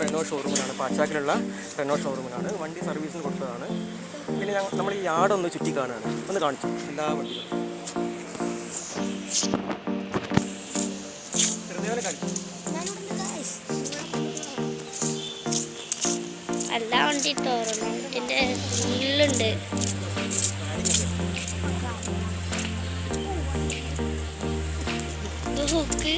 Renault ഷോറൂമിലാണ് പാച്ചാക്കിലുള്ള Renault ഷോറൂമിലാണ് വണ്ടി സർവീസിന് കൊടുത്തതാണ്. പിന്നെ ഞങ്ങൾ നമ്മൾ ഈ യാർഡ് ഒന്ന് ചുറ്റി കാണുകയാണ് ഒന്ന് കാണിച്ചു? എല്ലാ വണ്ടികളും എല്ലാ വണ്ടി ഹുക്ക്.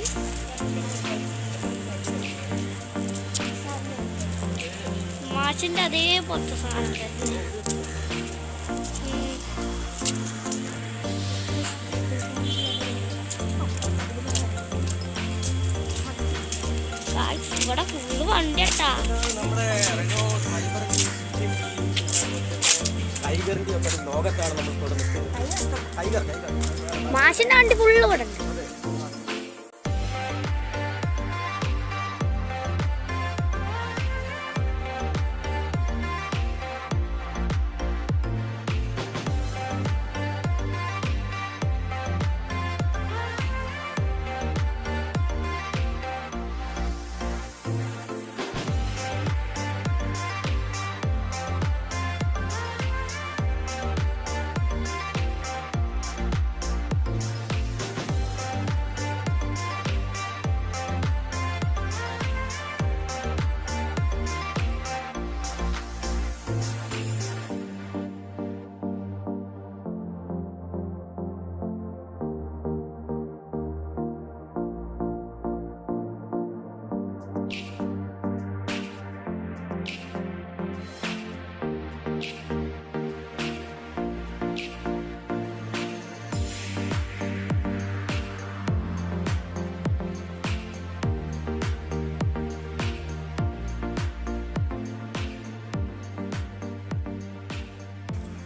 ഒരു അതേപോലത്തെ നമ്മൾ ഇവിടെ ഫുള്ള് ടൈഗർ ടൈഗർ. മാഷിന്റെ വണ്ടി ഫുള്ള് ഇവിടെ ഉണ്ട്.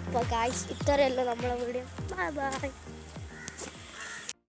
അപ്പോൾ ഗായ്സ് ഇത്രയല്ല നമ്മളെ വീഡിയോ ബൈ ബൈ